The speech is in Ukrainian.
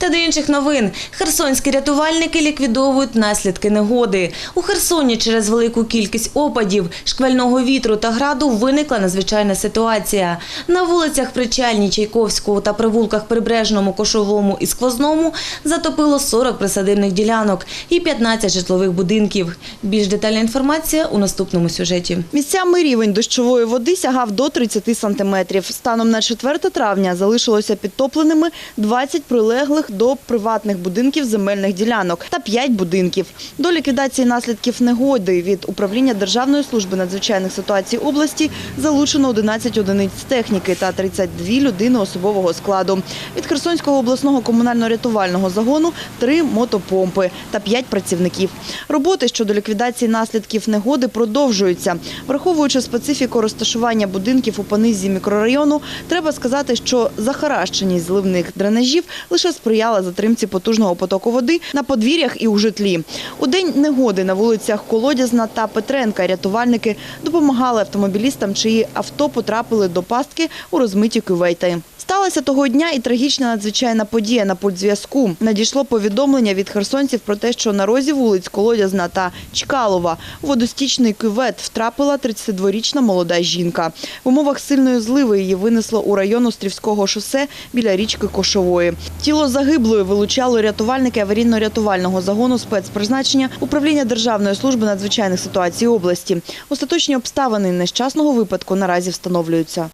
Та до інших новин. Херсонські рятувальники ліквідовують наслідки негоди. У Херсоні через велику кількість опадів, шквального вітру та граду виникла надзвичайна ситуація. На вулицях Причальній, Чайковського та привулках Прибережному, Кошовому і Сквозному затопило 40 присадибних ділянок і 15 житлових будинків. Більш детальна інформація у наступному сюжеті. Місцями рівень дощової води сягав до 30 сантиметрів. Станом на 4 травня залишилося підтопленими 20 прилеглих до приватних будинків земельних ділянок та 5 будинків. До ліквідації наслідків негоди від Управління Державної служби надзвичайних ситуацій області залучено 11 одиниць техніки та 32 людини особового складу. Від Херсонського обласного комунально-рятувального загону – 3 мотопомпи та 5 працівників. Роботи щодо ліквідації наслідків негоди продовжуються. Враховуючи специфіку розташування будинків у Панизі мікрорайону, треба сказати, що захаращеність зливних дренажів лише сприяла затримці потужного потоку води на подвір'ях і у житлі. У день негоди на вулицях Колодязна та Петренка рятувальники допомагали автомобілістам, чиї авто потрапили до пастки у розмиті кювети. Сталася того дня і трагічна надзвичайна подія на пульт зв'язку. Надійшло повідомлення від херсонців про те, що на розі вулиць Колодязна та Чкалова водостічний кювет втрапила 32-річна молода жінка. В умовах сильної зливи її винесло у район Острівського шосе біля річки Кошової. Тіло загиблої вилучали рятувальники аварійно-рятувального загону спецпризначення Управління Державної служби надзвичайних ситуацій області. Остаточні обставини нещасного випадку наразі встановлюються.